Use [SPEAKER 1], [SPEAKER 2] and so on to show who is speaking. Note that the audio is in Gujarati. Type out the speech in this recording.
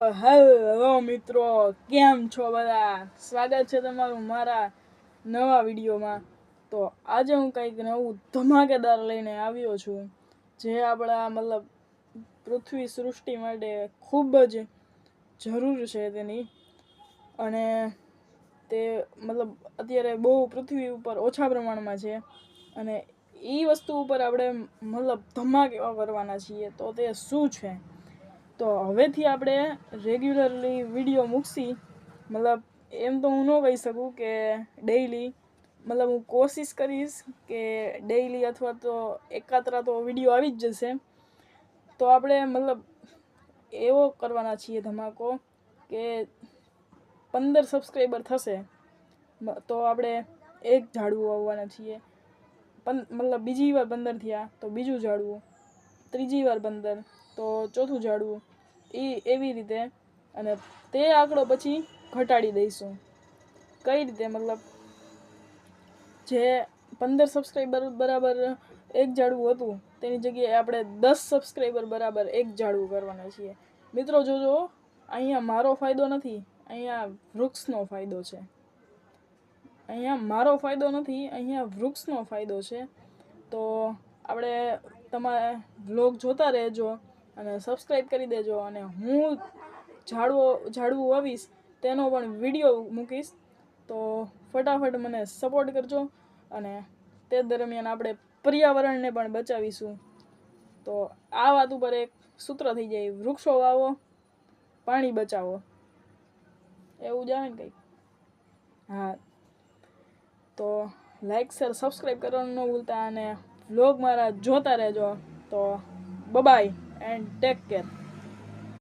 [SPEAKER 1] હેલો મિત્રો, કેમ છો બધા? સ્વાગત છે તમારું મારા નવા વિડીયોમાં. તો આજે હું કંઈક નવું ધમાકેદાર લઈને આવ્યો છું, જે આપણા મતલબ પૃથ્વી સૃષ્ટિ માટે ખૂબ જ જરૂર છે તેની. અને તે મતલબ અત્યારે બહુ પૃથ્વી ઉપર ઓછા પ્રમાણમાં છે. અને એ વસ્તુ ઉપર આપણે મતલબ ધમાકેવા કરવાના છીએ, તો તે શું છે? તો હવેથી આપણે રેગ્યુલરલી વીડિયો મૂકશી. મતલબ એમ તો હું ન કહી શકું કે ડેઈલી મતલબ હું કોશિશ કરીશ કે ડેઈલી અથવા તો એકાત્રા તો વીડિયો આવી જ જશે. તો આપણે મતલબ એવો કરવાના છીએ ધમાકો કે પંદર સબસ્ક્રાઈબર થશે. તો આપણે એક ઝાડવું વાવવાના છીએ. પન, મતલબ બીજી વાર પંદર થયા તો બીજું ઝાડવું. ત્રીજી વાર પંદર તો ચોથું ઝાડવું એ એવી રીતે અને તે આંકડો પછી ઘટાડી દઈશું. કઈ રીતે? મતલબ જે પંદર સબસ્ક્રાઈબર બરાબર એક ઝાડવું હતું, તેની જગ્યાએ આપણે દસ સબસ્ક્રાઈબર બરાબર એક ઝાડવું કરવાના છીએ. મિત્રો, જોજો, અહીંયા મારો ફાયદો નથી, અહીંયા વૃક્ષનો ફાયદો છે. અહીંયા મારો ફાયદો નથી, અહીંયા વૃક્ષનો ફાયદો છે. તો આપણે તમારે વ્લોગ જોતા રહેજો અને સબસ્ક્રાઈબ કરી દેજો અને હું ઝાડવો, ઝાડવું વાવીશ તેનો પણ વીડિયો મૂકીશ. તો ફટાફટ મને સપોર્ટ કરજો અને તે દરમિયાન આપણે પર્યાવરણને પણ બચાવીશું. તો આ વાત ઉપર એક સૂત્ર થઈ જાય, વૃક્ષો વાવો, પાણી બચાવો. એવું જ આવે ને કંઈક? હા. તો લાઈક શેર સબસ્ક્રાઈબ કરવાનું ન ભૂલતા અને વ્લોગ મારા જોતા રહેજો. તો બબાય એન્ડ ટેક કેર